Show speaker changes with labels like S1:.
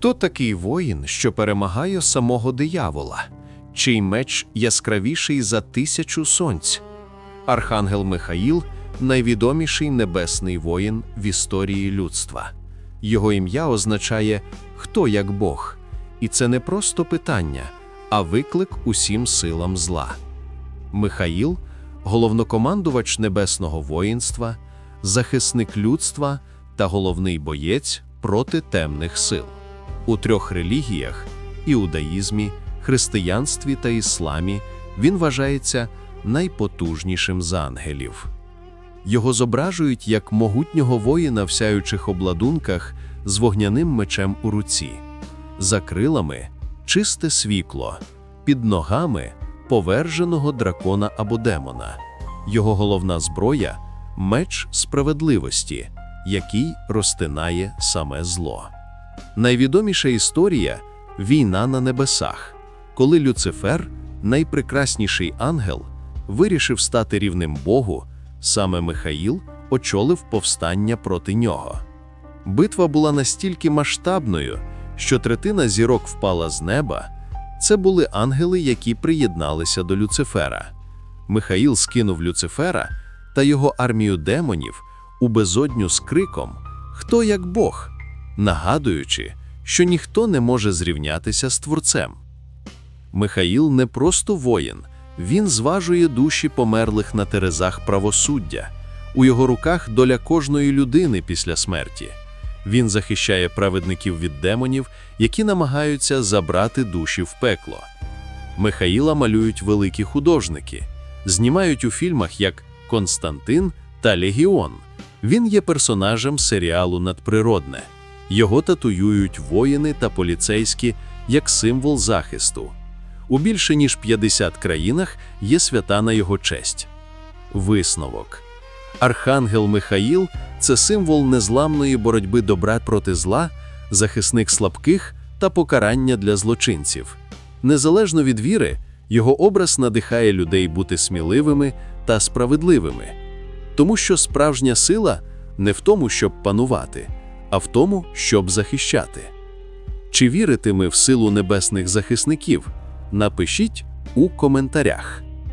S1: Хто такий воїн, що перемагає самого диявола, чий меч яскравіший за тисячу сонць? Архангел Михаїл найвідоміший небесний воїн в історії людства. Його ім'я означає хто як Бог, і це не просто питання, а виклик усім силам зла. Михаїл головнокомандувач небесного воїнства, захисник людства та головний боєць проти темних сил. У трьох релігіях іудаїзмі, християнстві та ісламі він вважається найпотужнішим з ангелів. Його зображують як могутнього воїна в сяючих обладунках з вогняним мечем у руці, за крилами чисте світло, під ногами поверженого дракона або демона. Його головна зброя меч справедливості, який розтинає саме зло. Найвідоміша історія війна на небесах, коли Люцифер, найпрекрасніший ангел, вирішив стати рівним Богу, саме Михаїл очолив повстання проти нього. Битва була настільки масштабною, що третина зірок впала з неба. Це були ангели, які приєдналися до Люцифера. Михаїл скинув Люцифера та його армію демонів у безодню з криком Хто як Бог, нагадуючи, що ніхто не може зрівнятися з Творцем. Михаїл не просто воїн, він зважує душі померлих на терезах правосуддя. У його руках доля кожної людини після смерті. Він захищає праведників від демонів, які намагаються забрати душі в пекло. Михаїла малюють великі художники, знімають у фільмах як Константин та Легіон. Він є персонажем серіалу Надприродне. Його татуюють воїни та поліцейські як символ захисту. У більше ніж 50 країнах є свята на його честь. Висновок. Архангел Михаїл це символ незламної боротьби добра проти зла, захисник слабких та покарання для злочинців. Незалежно від віри, його образ надихає людей бути сміливими та справедливими, тому що справжня сила не в тому, щоб панувати, а в тому, щоб захищати. Чи вірите ми в силу небесних захисників? Напишіть у коментарях.